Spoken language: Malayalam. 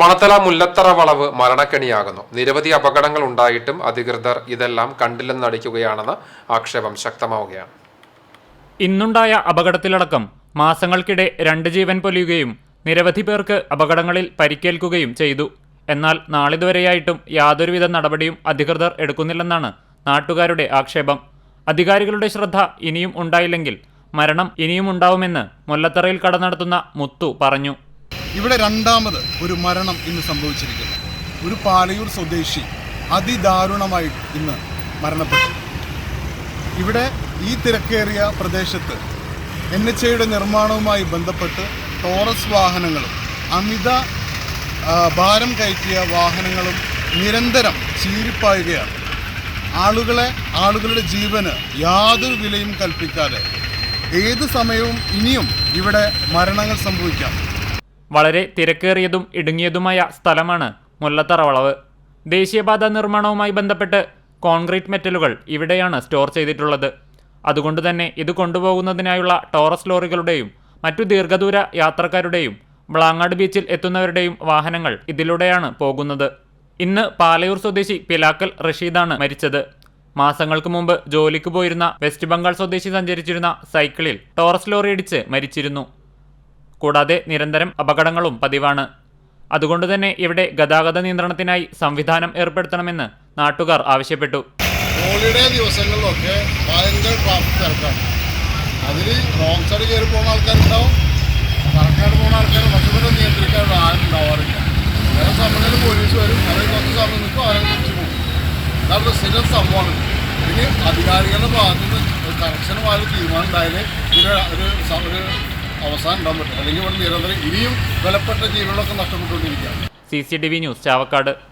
മണത്തല മുല്ലത്തറ വളവ് മരണക്കെണിയാകുന്നു. നിരവധി അപകടങ്ങൾ ഉണ്ടായിട്ടും അധികൃതർ ഇതെല്ലാം കണ്ടില്ലെന്ന് നടിക്കുകയാണെന്ന് ആക്ഷേപം ശക്തമാവുകയാണ്. ഇന്നുണ്ടായ അപകടത്തിലടക്കം മാസങ്ങൾക്കിടെ രണ്ട് ജീവൻ പൊലിയുകയും നിരവധി പേർക്ക് അപകടങ്ങളിൽ പരിക്കേൽക്കുകയും ചെയ്തു. എന്നാൽ നാളിതുവരെയായിട്ടും യാതൊരുവിധ നടപടിയും അധികൃതർ എടുക്കുന്നില്ലെന്നാണ് നാട്ടുകാരുടെ ആക്ഷേപം. അധികാരികളുടെ ശ്രദ്ധ ഇനിയും ഉണ്ടായില്ലെങ്കിൽ മരണം ഇനിയും ഉണ്ടാവുമെന്ന് മുല്ലത്തറയിൽ കട നടത്തുന്ന മുത്തു പറഞ്ഞു. ഇവിടെ രണ്ടാമത് ഒരു മരണം ഇന്ന് സംഭവിച്ചിരിക്കുന്നു. ഒരു പാലയൂർ സ്വദേശി അതിദാരുണമായി ഇന്ന് മരണപ്പെട്ടു. ഇവിടെ ഈ തിരക്കേറിയ പ്രദേശത്ത് എൻ എച്ച് ഐയുടെ നിർമ്മാണവുമായി ബന്ധപ്പെട്ട് ടോറസ് വാഹനങ്ങളും അമിത ഭാരം കയറ്റിയ വാഹനങ്ങളും നിരന്തരം ചീരിപ്പായുകയാണ്. ആളുകളെ ആളുകളുടെ ജീവന് യാതൊരു വിലയും കൽപ്പിക്കാതെ ഏത് സമയവും ഇനിയും ഇവിടെ മരണങ്ങൾ സംഭവിക്കാം. വളരെ തിരക്കേറിയതും ഇടുങ്ങിയതുമായ സ്ഥലമാണ് മുല്ലത്തറ വളവ് ദേശീയപാത നിർമ്മാണവുമായി ബന്ധപ്പെട്ട് കോൺക്രീറ്റ് മെറ്റലുകൾ ഇവിടെയാണ് സ്റ്റോർ ചെയ്തിട്ടുള്ളത്. അതുകൊണ്ട് തന്നെ ഇത് കൊണ്ടുപോകുന്നതിനായുള്ള ടോറസ് ലോറികളുടെയും മറ്റു ദീർഘദൂര യാത്രക്കാരുടെയും ബ്ലാങ്ങാട് ബീച്ചിൽ എത്തുന്നവരുടെയും വാഹനങ്ങൾ ഇതിലൂടെയാണ് പോകുന്നത്. ഇന്ന് പാലയൂർ സ്വദേശി പിലാക്കൽ റഷീദാണ് മരിച്ചത്. മാസങ്ങൾക്ക് മുമ്പ് ജോലിക്ക് പോയിരുന്ന വെസ്റ്റ് ബംഗാൾ സ്വദേശി സഞ്ചരിച്ചിരുന്ന സൈക്കിളിൽ ടോറസ് ലോറി ഇടിച്ച് മരിച്ചിരുന്നു. കൂടാതെ നിരന്തരം അപകടങ്ങളും പതിവാണ്. അതുകൊണ്ടുതന്നെ ഇവിടെ ഗതാഗത നിയന്ത്രണത്തിനായി സംവിധാനം ഏർപ്പെടുത്തണമെന്ന് നാട്ടുകാർ ആവശ്യപ്പെട്ടു. ഹോളിഡേ ദിവസങ്ങളിലൊക്കെ ഭയങ്കര ട്രാഫിക് തിരക്കാണ്. അതിൽ റോങ് സൈഡ് കയറി പോകുന്ന ആൾക്കാരുണ്ടാവും. കറക്റ്റായിട്ട് പോകുന്ന ആൾക്കാർ മറ്റുള്ളവരെ നിയന്ത്രിക്കാൻ ആരും ഉണ്ടാവാറില്ല. ചില സമയങ്ങളിൽ പോലീസ് വരും. അവർ കുറച്ച് സമയം നിൽക്കും അവരെ തിരിച്ചു പോകും. ഇതാണ് സ്ഥിരം സംഭവമാണ്. ഇനി അധികാരികളുടെ കറക്ഷനുമായ ഒരു തീരുമാനം ഉണ്ടായാലേ ഒരു ഒരു അവസാനം ഉണ്ടാകാൻ പറ്റും അല്ലെങ്കിൽ ഇവിടെ നിരന്തരം ഇനിയും വിലപ്പെട്ട ജീവനുകളൊക്കെ നഷ്ടപ്പെട്ടുകൊണ്ടിരിക്കുകയാണ്. C C T V news Chavakkad.